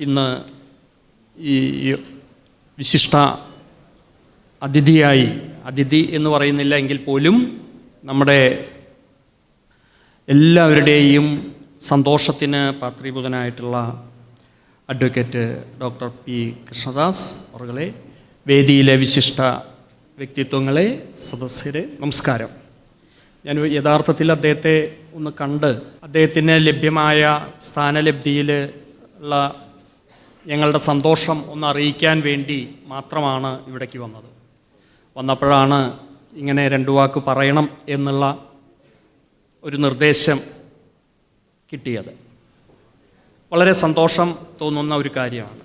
ഇന്ന് ഈ വിശിഷ്ട അതിഥിയായി അതിഥി എന്ന് പറയുന്നില്ല എങ്കിൽ പോലും നമ്മുടെ എല്ലാവരുടെയും സന്തോഷത്തിന് പാത്രീഭൂതനായിട്ടുള്ള അഡ്വക്കേറ്റ് ഡോക്ടർ പി കൃഷ്ണദാസ് അവർകളെ വേദിയിലെ വിശിഷ്ട വ്യക്തിത്വങ്ങളെ സദസ്യരെ നമസ്കാരം. ഞാൻ യഥാർത്ഥത്തിൽ അദ്ദേഹത്തെ ഒന്ന് കണ്ട് അദ്ദേഹത്തിന് ലഭ്യമായ സ്ഥാനലബ്ധിയിൽ ഉള്ള ഞങ്ങളുടെ സന്തോഷം ഒന്ന് അറിയിക്കാൻ വേണ്ടി മാത്രമാണ് ഇവിടേക്ക് വന്നത്. വന്നപ്പോഴാണ് ഇങ്ങനെ രണ്ടു വാക്ക് പറയണം എന്നുള്ള ഒരു നിർദ്ദേശം കിട്ടിയത്. വളരെ സന്തോഷം തോന്നുന്ന ഒരു കാര്യമാണ്.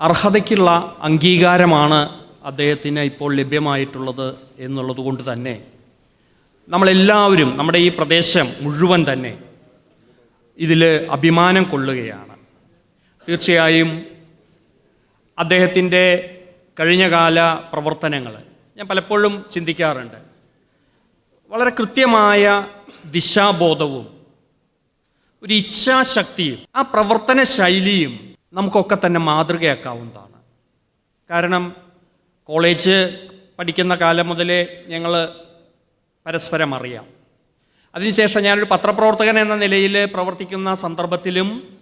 അർഹതയ്ക്കുള്ള അംഗീകാരമാണ് അദ്ദേഹത്തിന് ഇപ്പോൾ ലഭ്യമായിട്ടുള്ളത് എന്നുള്ളത് കൊണ്ട് തന്നെ നമ്മളെല്ലാവരും നമ്മുടെ ഈ പ്രദേശം മുഴുവൻ തന്നെ ഇതിൽ അഭിമാനം കൊള്ളുകയാണ്. തീർച്ചയായും അദ്ദേഹത്തിന്റെ കഴിഞ്ഞകാല പ്രവർത്തനങ്ങൾ ഞാൻ പലപ്പോഴും ചിന്തിക്കാറുണ്ട്. വളരെ കൃത്യമായ ദിശാബോധവും ഒരു ഇച്ഛാശക്തിയും ആ പ്രവർത്തന ശൈലിയും നമുക്കൊക്കെ തന്നെ മാതൃകയാക്കാവുന്നതാണ്. കാരണം കോളേജ് പഠിക്കുന്ന കാലം മുതലേ ഞങ്ങൾ പരസ്പരം അറിയാം. അതിനുശേഷം ഞാനൊരു പത്രപ്രവർത്തകൻ എന്ന നിലയിൽ പ്രവർത്തിക്കുന്ന സന്ദർഭത്തിലും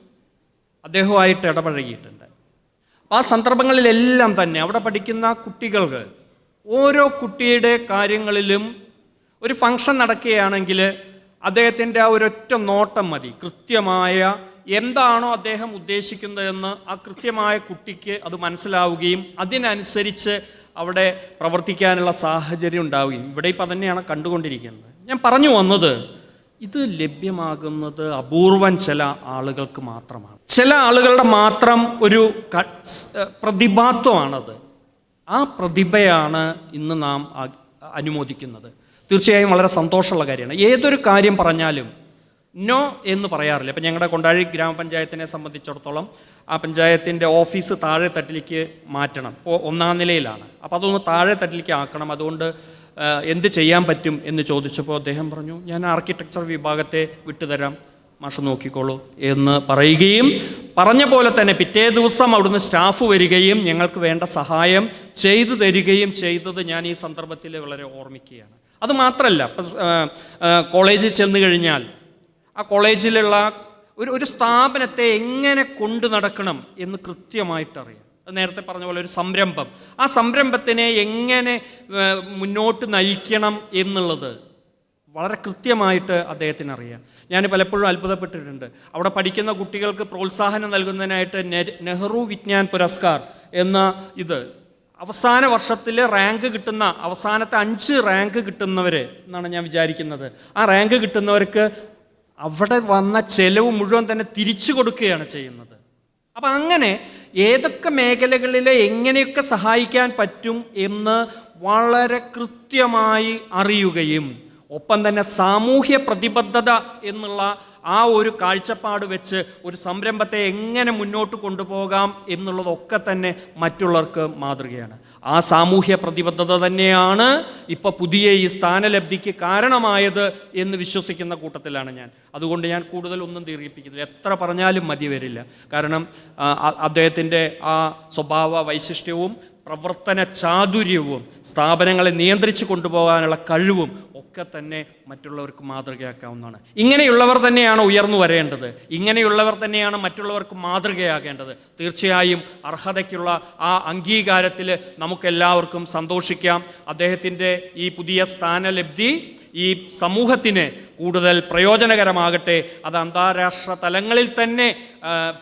അദ്ദേഹവുമായിട്ട് ഇടപഴകിയിട്ടുണ്ട്. ആ സന്ദർഭങ്ങളിലെല്ലാം തന്നെ അവിടെ പഠിക്കുന്ന കുട്ടികൾക്ക് ഓരോ കുട്ടിയുടെ കാര്യങ്ങളിലും ഒരു ഫംഗ്ഷൻ നടക്കുകയാണെങ്കിൽ അദ്ദേഹത്തിന്റെ ആ ഒരൊറ്റ നോട്ടം മതി. കൃത്യമായ എന്താണോ അദ്ദേഹം ഉദ്ദേശിക്കുന്നതെന്ന് ആ കൃത്യമായ കുട്ടിക്ക് അത് മനസ്സിലാവുകയും അതിനനുസരിച്ച് അവിടെ പ്രവർത്തിക്കാനുള്ള സാഹചര്യം ഉണ്ടാവുകയും ഇവിടെ ഇപ്പം തന്നെയാണ് കണ്ടുകൊണ്ടിരിക്കുന്നത്. ഞാൻ പറഞ്ഞു വന്നത് ഇത് ലഭ്യമാകുന്നത് അപൂർവം ചില ആളുകൾക്ക് മാത്രമാണ്. ചില ആളുകളുടെ മാത്രം ഒരു പ്രതിഭാത്വമാണത്. ആ പ്രതിഭയാണ് ഇന്ന് നാം അനുമോദിക്കുന്നത്. തീർച്ചയായും വളരെ സന്തോഷമുള്ള കാര്യമാണ്. ഏതൊരു കാര്യം പറഞ്ഞാലും നോ എന്ന് പറയാറില്ല. ഇപ്പം ഞങ്ങളുടെ കൊണ്ടാഴി ഗ്രാമപഞ്ചായത്തിനെ സംബന്ധിച്ചിടത്തോളം ആ പഞ്ചായത്തിന്റെ ഓഫീസ് താഴെ തട്ടിലേക്ക് മാറ്റണം. ഇപ്പോൾ ഒന്നാം നിലയിലാണ്. അപ്പോൾ അതൊന്ന് താഴെ തട്ടിലേക്ക് ആക്കണം. അതുകൊണ്ട് എന്ത് ചെയ്യാൻ പറ്റും എന്ന് ചോദിച്ചപ്പോൾ അദ്ദേഹം പറഞ്ഞു ഞാൻ ആർക്കിടെക്ചർ വിഭാഗത്തെ വിട്ടുതരാം. മാഷ നോക്കിക്കോളൂ എന്ന് പറയുകയും പറഞ്ഞ പോലെ തന്നെ പിറ്റേ ദിവസം അവിടുന്ന് സ്റ്റാഫ് വരികയും ഞങ്ങൾക്ക് വേണ്ട സഹായം ചെയ്തു തരികയും ചെയ്തത് ഞാൻ ഈ സന്ദർഭത്തിൽ വളരെ ഓർമ്മിക്കുകയാണ്. അത് മാത്രമല്ല കോളേജിൽ ചെന്ന് കഴിഞ്ഞാൽ ആ കോളേജിലുള്ള ഒരു ഒരു സ്ഥാപനത്തെ എങ്ങനെ കൊണ്ടു നടക്കണം എന്ന് കൃത്യമായിട്ട് അറിയാം അത് നേരത്തെ പറഞ്ഞ പോലെ ഒരു സംരംഭം. ആ സംരംഭത്തിനെ എങ്ങനെ മുന്നോട്ട് നയിക്കണം എന്നുള്ളത് വളരെ കൃത്യമായിട്ട് അദ്ദേഹത്തിന് അറിയാം ഞാൻ പലപ്പോഴും അത്ഭുതപ്പെട്ടിട്ടുണ്ട്. അവിടെ പഠിക്കുന്ന കുട്ടികൾക്ക് പ്രോത്സാഹനം നൽകുന്നതിനായിട്ട് നെഹ്റു വിജ്ഞാൻ പുരസ്കാർ എന്ന ഇത്. അവസാന വർഷത്തിൽ റാങ്ക് കിട്ടുന്ന അവസാനത്തെ അഞ്ച് റാങ്ക് കിട്ടുന്നവർ എന്നാണ് ഞാൻ വിചാരിക്കുന്നത്. ആ റാങ്ക് കിട്ടുന്നവർക്ക് അവിടെ വന്ന ചെലവ് മുഴുവൻ തന്നെ തിരിച്ചു കൊടുക്കുകയാണ് ചെയ്യുന്നത്. അപ്പം അങ്ങനെ ഏതൊക്കെ മേഖലകളിൽ എങ്ങനെയൊക്കെ സഹായിക്കാൻ പറ്റും എന്ന് വളരെ കൃത്യമായി അറിയുകയും ഒപ്പം തന്നെ സാമൂഹ്യ പ്രതിബദ്ധത എന്നുള്ള ആ ഒരു കാഴ്ചപ്പാട് വെച്ച് ഒരു സംരംഭത്തെ എങ്ങനെ മുന്നോട്ട് കൊണ്ടുപോകാം എന്നുള്ളതൊക്കെ തന്നെ മറ്റുള്ളവർക്ക് മാതൃകയാണ്. ആ സാമൂഹ്യ പ്രതിബദ്ധത തന്നെയാണ് ഇപ്പോൾ പുതിയ ഈ സ്ഥാനലബ്ധിക്ക് കാരണമായത് എന്ന് വിശ്വസിക്കുന്ന കൂട്ടത്തിലാണ് ഞാൻ. അതുകൊണ്ട് ഞാൻ കൂടുതൽ ഒന്നും ദീർഘിപ്പിക്കുന്നില്ല. എത്ര പറഞ്ഞാലും മതി വരില്ല. കാരണം അദ്ദേഹത്തിന്റെ ആ സ്വഭാവ വൈശിഷ്ട്യവും പ്രവർത്തന ചാതുര്യവും സ്ഥാപനങ്ങളെ നിയന്ത്രിച്ച് കൊണ്ടുപോകാനുള്ള കഴിവും ഒക്കെ തന്നെ മറ്റുള്ളവർക്ക് മാതൃകയാക്കാവുന്നതാണ്. ഇങ്ങനെയുള്ളവർ തന്നെയാണ് ഉയർന്നു വരേണ്ടത്. ഇങ്ങനെയുള്ളവർ തന്നെയാണ് മറ്റുള്ളവർക്ക് മാതൃകയാകേണ്ടത്. തീർച്ചയായും അർഹതയ്ക്കുള്ള ആ അംഗീകാരത്തിൽ നമുക്കെല്ലാവർക്കും സന്തോഷിക്കാം. അദ്ദേഹത്തിന്റെ ഈ പുതിയ സ്ഥാനലബ്ധി ഈ സമൂഹത്തിന് കൂടുതൽ പ്രയോജനകരമാകട്ടെ അത് അന്താരാഷ്ട്ര തലങ്ങളിൽ തന്നെ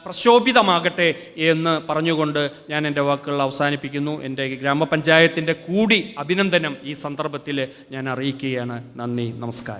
പ്രശോഭിതമാകട്ടെ എന്ന് പറഞ്ഞുകൊണ്ട് ഞാൻ എന്റെ വാക്കുകൾ അവസാനിപ്പിക്കുന്നു. എന്റെ ഗ്രാമപഞ്ചായത്തിന്റെ കൂടി അഭിനന്ദനം ഈ സന്ദർഭത്തിൽ ഞാൻ അറിയിക്കുകയാണ്. നന്ദി നമസ്കാരം.